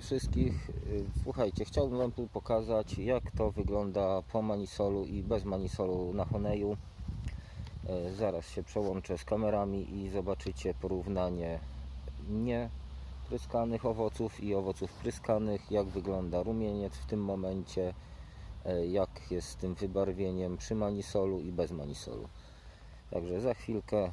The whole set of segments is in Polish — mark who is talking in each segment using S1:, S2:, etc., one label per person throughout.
S1: wszystkich. Y, Słuchajcie, chciałbym Wam tu pokazać jak to wygląda po manisolu i bez manisolu na Honeju. Y, Zaraz się przełączę z kamerami i zobaczycie porównanie nie pryskanych owoców i owoców pryskanych, jak wygląda rumieniec w tym momencie, y, jak jest z tym wybarwieniem przy manisolu i bez manisolu. Także za chwilkę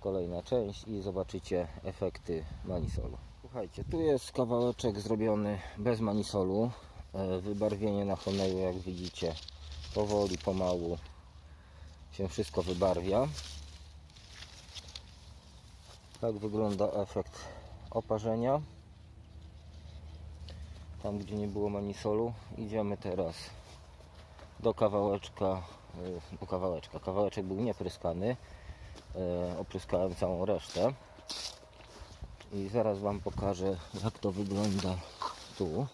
S1: kolejna część i zobaczycie efekty manisolu. Słuchajcie, tu jest kawałeczek zrobiony bez manisolu. E, Wybarwienie na Honeju, jak widzicie, powoli, pomału się wszystko wybarwia. Tak wygląda efekt oparzenia. Tam, gdzie nie było manisolu. Idziemy teraz do kawałeczka, e, do kawałeczka. Kawałeczek był niepryskany. E, Opryskałem całą resztę i zaraz Wam pokażę jak to wygląda tu.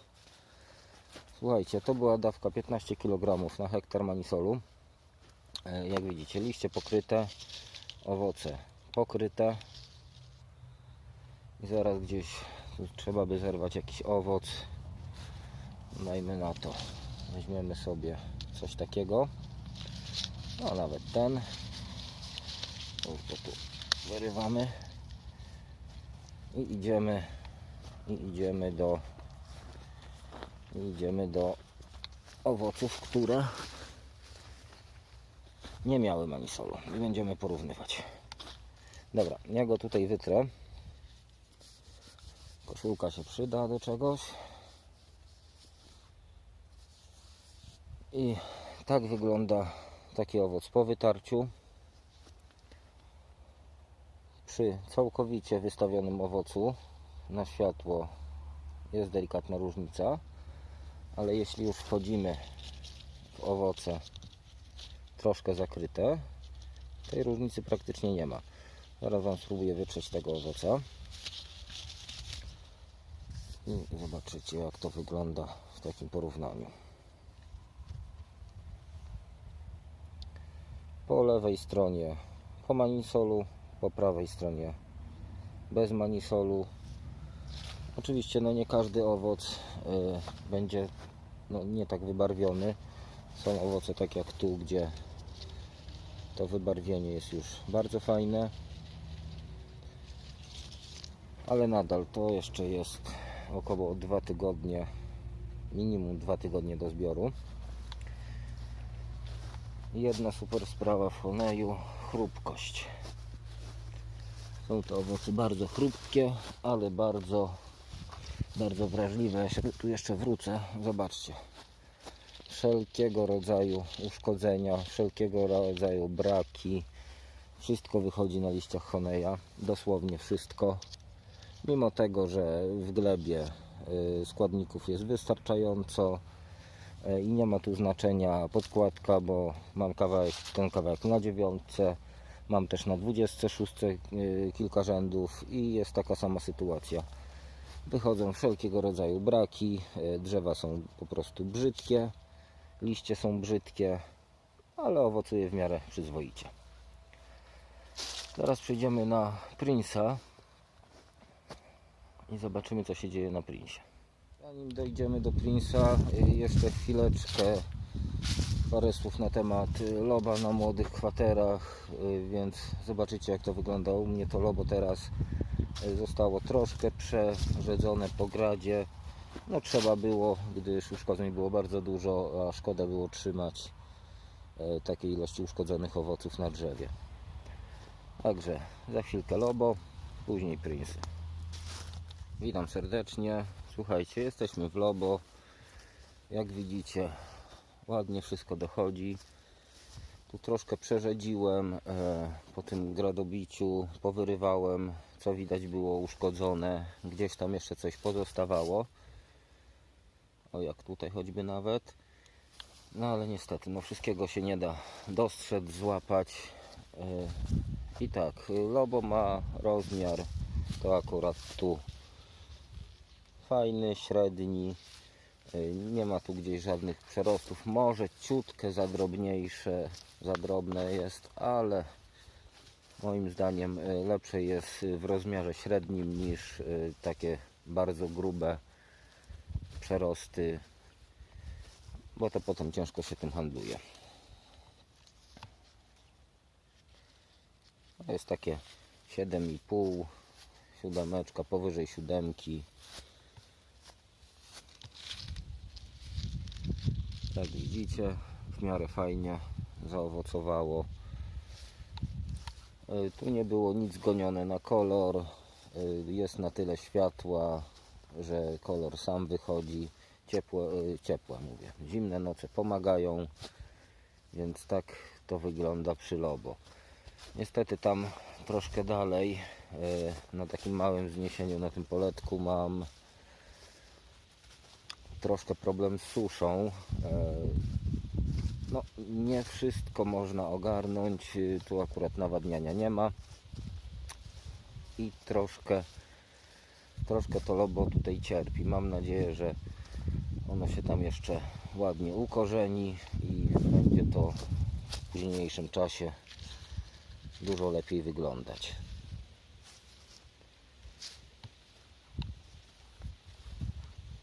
S1: Słuchajcie to była dawka 15 kg na hektar manisolu. E, jak widzicie liście pokryte owoce pokryte. I zaraz gdzieś trzeba by zerwać jakiś owoc. Dajmy na to. Weźmiemy sobie coś takiego. No nawet ten. Już to tu wyrywamy i idziemy i idziemy do i idziemy do owoców, które nie miały manisolu i będziemy porównywać. Dobra, ja go tutaj wytrę. Koszulka się przyda do czegoś. I tak wygląda taki owoc po wytarciu przy całkowicie wystawionym owocu na światło jest delikatna różnica, ale jeśli już wchodzimy w owoce troszkę zakryte, tej różnicy praktycznie nie ma. Zaraz Wam spróbuję wytrzeć tego owoca i zobaczycie jak to wygląda w takim porównaniu. Po lewej stronie po manisolu, po prawej stronie bez manisolu. Oczywiście no nie każdy owoc y, będzie no, nie tak wybarwiony. Są owoce tak jak tu, gdzie to wybarwienie jest już bardzo fajne. Ale nadal to jeszcze jest około 2 tygodnie, minimum 2 tygodnie do zbioru. Jedna super sprawa w Honeju, chrupkość. Są to owoce bardzo chrupkie, ale bardzo, bardzo wrażliwe. Ja się tu jeszcze wrócę. Zobaczcie. Wszelkiego rodzaju uszkodzenia, wszelkiego rodzaju braki. Wszystko wychodzi na liściach Honeja. Dosłownie wszystko. Mimo tego, że w glebie y, składników jest wystarczająco y, i nie ma tu znaczenia podkładka, bo mam kawałek, ten kawałek na dziewiątce Mam też na 26 y, kilka rzędów i jest taka sama sytuacja. Wychodzą wszelkiego rodzaju braki, y, drzewa są po prostu brzydkie, liście są brzydkie, ale owocuje w miarę przyzwoicie. Teraz przejdziemy na Prince'a i zobaczymy co się dzieje na Prince'ie. Zanim dojdziemy do Prince'a, y, jeszcze chwileczkę parę słów na temat y, loba na młodych kwaterach, y, więc zobaczycie jak to wygląda u mnie. To lobo teraz y, zostało troszkę przerzedzone po gradzie. No trzeba było, gdyż uszkodzeń było bardzo dużo, a szkoda było trzymać takiej ilości uszkodzonych owoców na drzewie. Także za chwilkę lobo później Prince witam serdecznie. Słuchajcie, jesteśmy w lobo. Jak widzicie ładnie wszystko dochodzi. Tu troszkę przerzedziłem e, po tym gradobiciu, powyrywałem, co widać było uszkodzone, gdzieś tam jeszcze coś pozostawało. O jak tutaj choćby nawet. No ale niestety, no wszystkiego się nie da dostrzec, złapać. E, I tak, lobo ma rozmiar, to akurat tu fajny, średni. Nie ma tu gdzieś żadnych przerostów. Może ciutkę za drobniejsze, za drobne jest, ale moim zdaniem y, lepsze jest w rozmiarze średnim niż y, takie bardzo grube przerosty, bo to potem ciężko się tym handluje. Jest takie 7,5, siódemeczka, powyżej siódemki. Jak widzicie, w miarę fajnie zaowocowało. Y, Tu nie było nic gonione na kolor. Y, Jest na tyle światła, że kolor sam wychodzi. Ciepło, y, ciepła mówię. Zimne noce pomagają, więc tak to wygląda przy Lobo. Niestety tam troszkę dalej, na takim małym wzniesieniu na tym poletku mam troszkę problem z suszą. Y, No, nie wszystko można ogarnąć. y, Tu akurat nawadniania nie ma. I troszkę, troszkę to lobo tutaj cierpi. Mam nadzieję, że ono się tam jeszcze ładnie ukorzeni i będzie to w późniejszym czasie dużo lepiej wyglądać.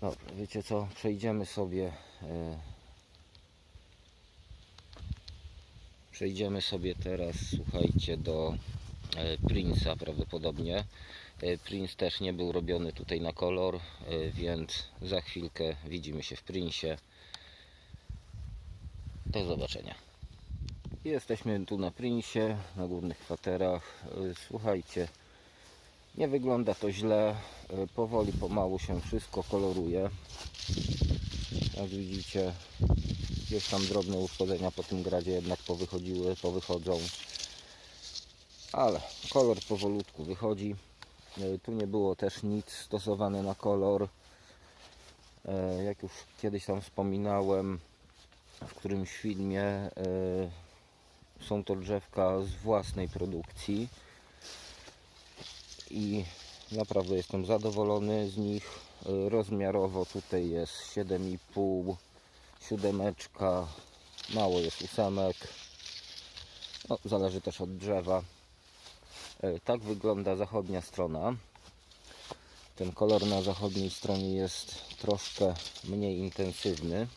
S1: Dobra, wiecie co? Przejdziemy sobie. e, Przejdziemy sobie teraz, słuchajcie, do e, Prince'a prawdopodobnie. E, Prince też nie był robiony tutaj na kolor, więc za chwilkę widzimy się w Prince'ie. Do zobaczenia. Jesteśmy tu na Prince'ie, na górnych kwaterach. Słuchajcie, nie wygląda to źle. E, Powoli, pomału się wszystko koloruje. Jak widzicie, gdzieś tam drobne uszkodzenia po tym gradzie jednak powychodziły, powychodzą. Ale kolor powolutku wychodzi. E, Tu nie było też nic stosowane na kolor. E, Jak już kiedyś tam wspominałem w którymś filmie, są to drzewka z własnej produkcji i naprawdę jestem zadowolony z nich. Rozmiarowo tutaj jest 7,5 siódemeczka, mało jest ósemek. No, zależy też od drzewa. E, Tak wygląda zachodnia strona. Ten kolor na zachodniej stronie jest troszkę mniej intensywny.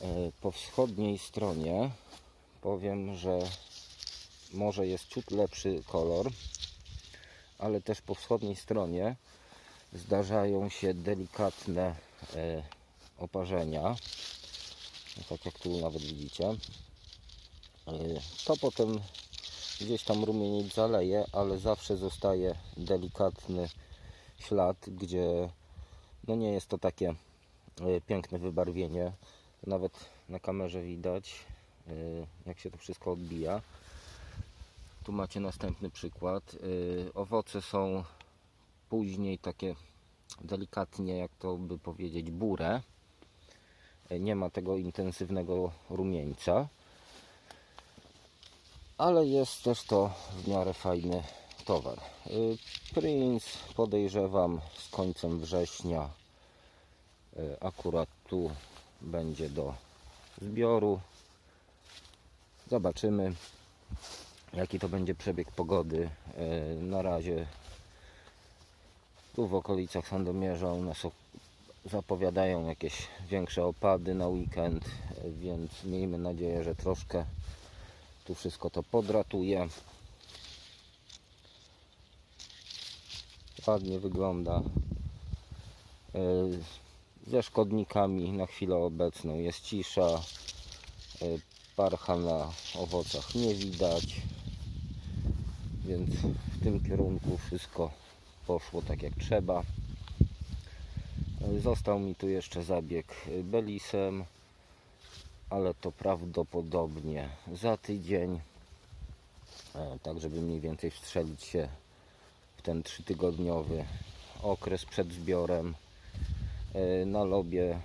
S1: E, Po wschodniej stronie powiem, że może jest ciut lepszy kolor, ale też po wschodniej stronie zdarzają się delikatne e, oparzenia. No Tak jak tu nawet widzicie. E, To potem gdzieś tam rumieniec zaleje, ale zawsze zostaje delikatny ślad, gdzie no nie jest to takie e, piękne wybarwienie. Nawet na kamerze widać, jak się to wszystko odbija. Tu macie następny przykład. E, Owoce są później takie delikatnie, jak to by powiedzieć, burę. E, Nie ma tego intensywnego rumieńca. Ale jest też to w miarę fajny towar. Y, Prince podejrzewam z końcem września y, akurat tu będzie do zbioru. Zobaczymy jaki to będzie przebieg pogody. Y, Na razie tu w okolicach Sandomierza u nas zapowiadają jakieś większe opady na weekend, y, więc miejmy nadzieję, że troszkę tu wszystko to podratuje. Ładnie wygląda. Yy, Ze szkodnikami na chwilę obecną jest cisza. Parcha na owocach nie widać. Więc w tym kierunku wszystko poszło tak jak trzeba. Został mi tu jeszcze zabieg belisem ale to prawdopodobnie za tydzień. E, Tak, żeby mniej więcej wstrzelić się w ten trzytygodniowy okres przed zbiorem. E, Na lobie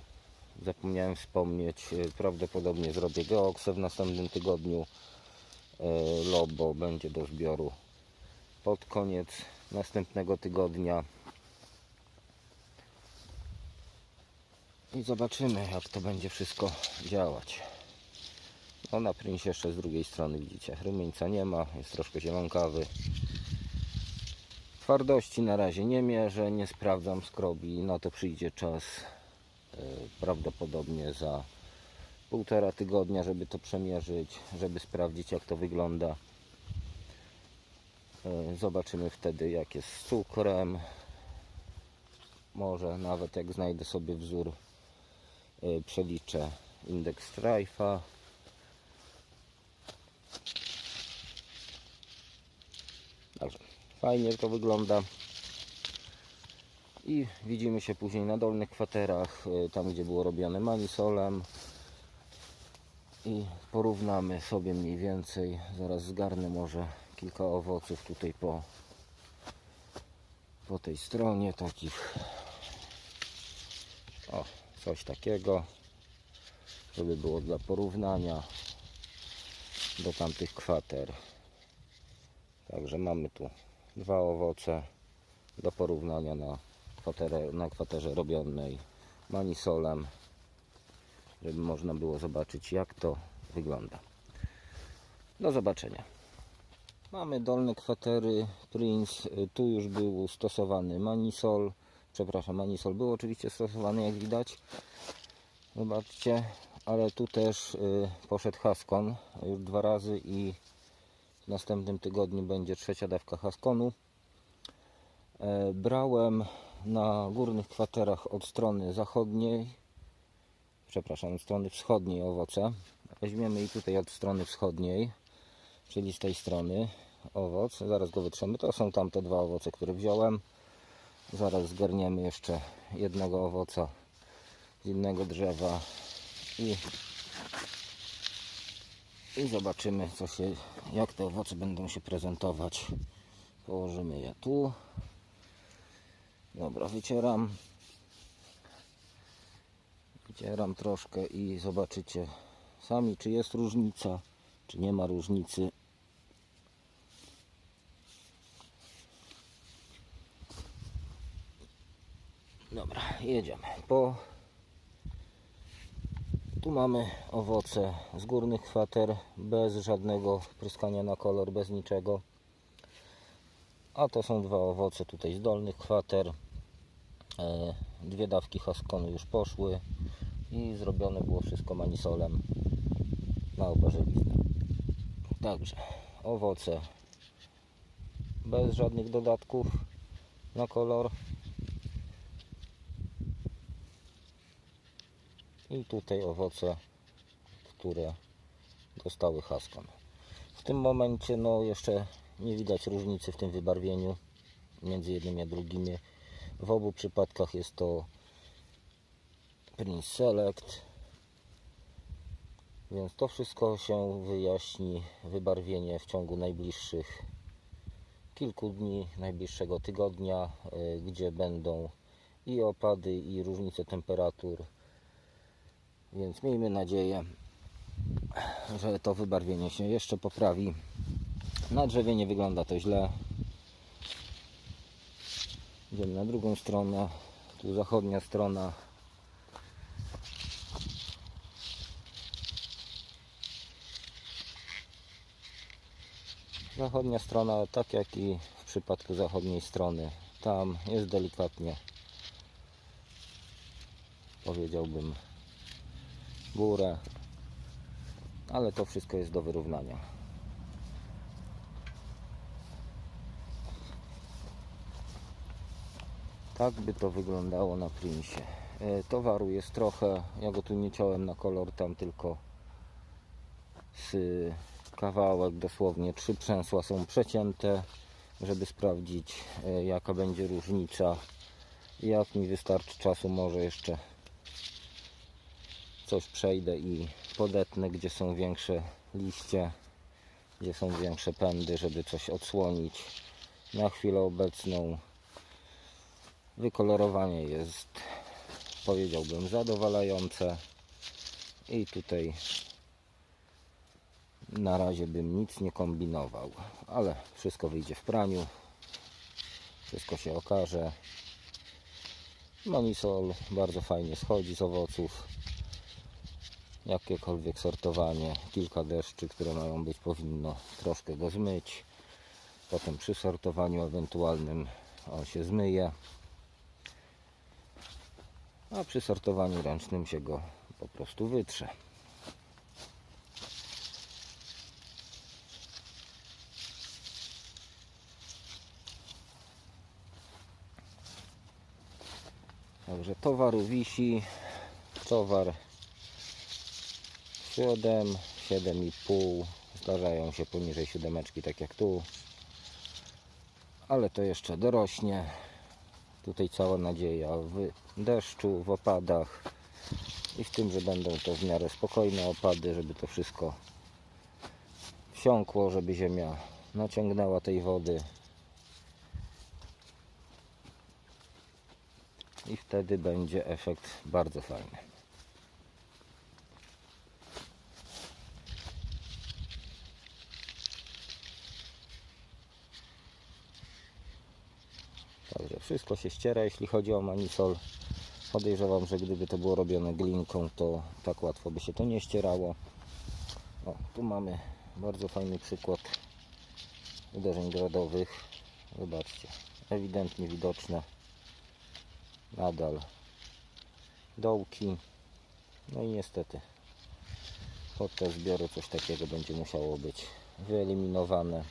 S1: zapomniałem wspomnieć, e, prawdopodobnie zrobię geoksę w następnym tygodniu. Lobo będzie do zbioru pod koniec następnego tygodnia. I zobaczymy, jak to będzie wszystko działać. No na Prince jeszcze z drugiej strony widzicie, rumieńca nie ma, jest troszkę zielonkawy. Twardości na razie nie mierzę, nie sprawdzam skrobi. Na to przyjdzie czas e, prawdopodobnie za półtora tygodnia, żeby to przemierzyć, żeby sprawdzić jak to wygląda. E, Zobaczymy wtedy jak jest z cukrem. Może nawet jak znajdę sobie wzór, e, przeliczę indeks Strife'a. Także fajnie to wygląda. I widzimy się później na dolnych kwaterach, e, tam gdzie było robione manisolem. I porównamy sobie mniej więcej. Zaraz zgarnę może kilka owoców tutaj po, po tej stronie takich. O, coś takiego, żeby było dla porównania do tamtych kwater. Także mamy tu dwa owoce do porównania na, kwaterę, na kwaterze robionej manisolem, żeby można było zobaczyć jak to wygląda. Do zobaczenia. Mamy dolne kwatery Prince. Y, Tu już był stosowany manisol. Przepraszam, manisol był oczywiście stosowany, jak widać. Zobaczcie, ale tu też y, poszedł Haskon już dwa razy i w następnym tygodniu będzie trzecia dawka Haskonu. E, Brałem na górnych kwaterach od strony zachodniej, przepraszam, strony wschodniej owoce. Weźmiemy i tutaj od strony wschodniej, czyli z tej strony owoc. Zaraz go wytrzemy. To są tamte dwa owoce, które wziąłem. Zaraz zgarniemy jeszcze jednego owoca z innego drzewa i, i zobaczymy, co się, jak te owoce będą się prezentować. Położymy je tu. Dobra, wycieram. Wycieram troszkę i zobaczycie sami, czy jest różnica, czy nie ma różnicy. Dobra, jedziemy. Po tu mamy owoce z górnych kwater, bez żadnego pryskania na kolor, bez niczego. A to są dwa owoce tutaj z dolnych kwater. E, Dwie dawki haskonu już poszły i zrobione było wszystko manisolem na oparzeliznę. Także owoce bez żadnych dodatków na kolor. I tutaj owoce, które dostały haskon. W tym momencie no jeszcze nie widać różnicy w tym wybarwieniu między jednymi a drugimi. W obu przypadkach jest to Prince Select. Więc to wszystko się wyjaśni wybarwienie w ciągu najbliższych kilku dni, najbliższego tygodnia, y, gdzie będą i opady, i różnice temperatur. Więc miejmy nadzieję, że to wybarwienie się jeszcze poprawi. Na drzewie nie wygląda to źle. Idziemy na drugą stronę. Tu zachodnia strona. Zachodnia strona, tak jak i w przypadku zachodniej strony, tam jest delikatnie, powiedziałbym, górę, ale to wszystko jest do wyrównania. Tak by to wyglądało na Princie. E, Towaru jest trochę, ja go tu nie ciąłem na kolor, tam tylko z kawałek, dosłownie trzy przęsła są przecięte, żeby sprawdzić e, jaka będzie różnica. Jak mi wystarczy czasu, może jeszcze coś przejdę i podetnę, gdzie są większe liście, gdzie są większe pędy, żeby coś odsłonić. Na chwilę obecną wykolorowanie jest, powiedziałbym, zadowalające i tutaj na razie bym nic nie kombinował, ale wszystko wyjdzie w praniu, wszystko się okaże. Manisol bardzo fajnie schodzi z owoców jakiekolwiek sortowanie, kilka deszczy, które mają być, powinno troszkę go zmyć. potem przy sortowaniu ewentualnym on się zmyje. A przy sortowaniu ręcznym się go po prostu wytrze. Także towaru wisi. Towar 7, 7,5. Zdarzają się poniżej siódemeczki, tak jak tu. Ale to jeszcze dorośnie. Tutaj cała nadzieja w deszczu, w opadach i w tym, że będą to w miarę spokojne opady, żeby to wszystko wsiąkło, żeby ziemia naciągnęła tej wody. I wtedy będzie efekt bardzo fajny. Także wszystko się ściera, jeśli chodzi o manisol. Podejrzewam, że gdyby to było robione glinką, to tak łatwo by się to nie ścierało. O, tu mamy bardzo fajny przykład uderzeń gradowych. Zobaczcie, ewidentnie widoczne nadal dołki. No i niestety podczas zbioru coś takiego będzie musiało być wyeliminowane.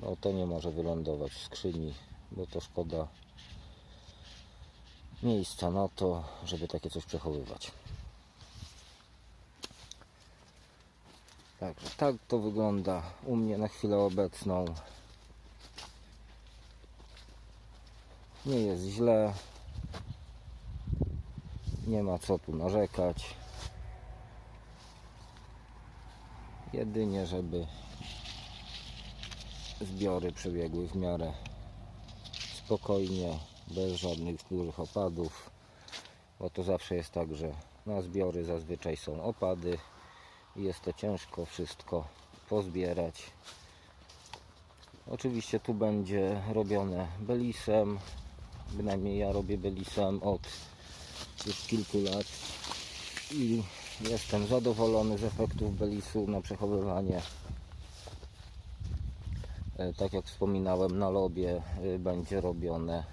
S1: No to nie może wylądować w skrzyni, bo to szkoda miejsca na to, żeby takie coś przechowywać. Także tak to wygląda u mnie na chwilę obecną. Nie jest źle. Nie ma co tu narzekać. Jedynie, żeby zbiory przebiegły w miarę spokojnie, bez żadnych dużych opadów. Bo to zawsze jest tak, że na zbiory zazwyczaj są opady i jest to ciężko wszystko pozbierać. Oczywiście tu będzie robione belisem. Bynajmniej ja robię belisem od już kilku lat i jestem zadowolony z efektów belisu na przechowywanie. E, Tak jak wspominałem, na lobie y, będzie robione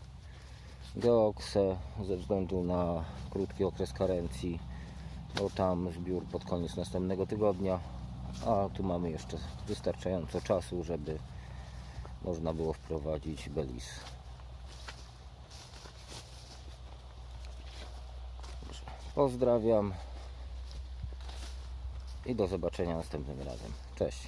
S1: geokse ze względu na krótki okres karencji, bo tam zbiór pod koniec następnego tygodnia, a tu mamy jeszcze wystarczająco czasu, żeby można było wprowadzić belis. Pozdrawiam i do zobaczenia następnym razem. Cześć.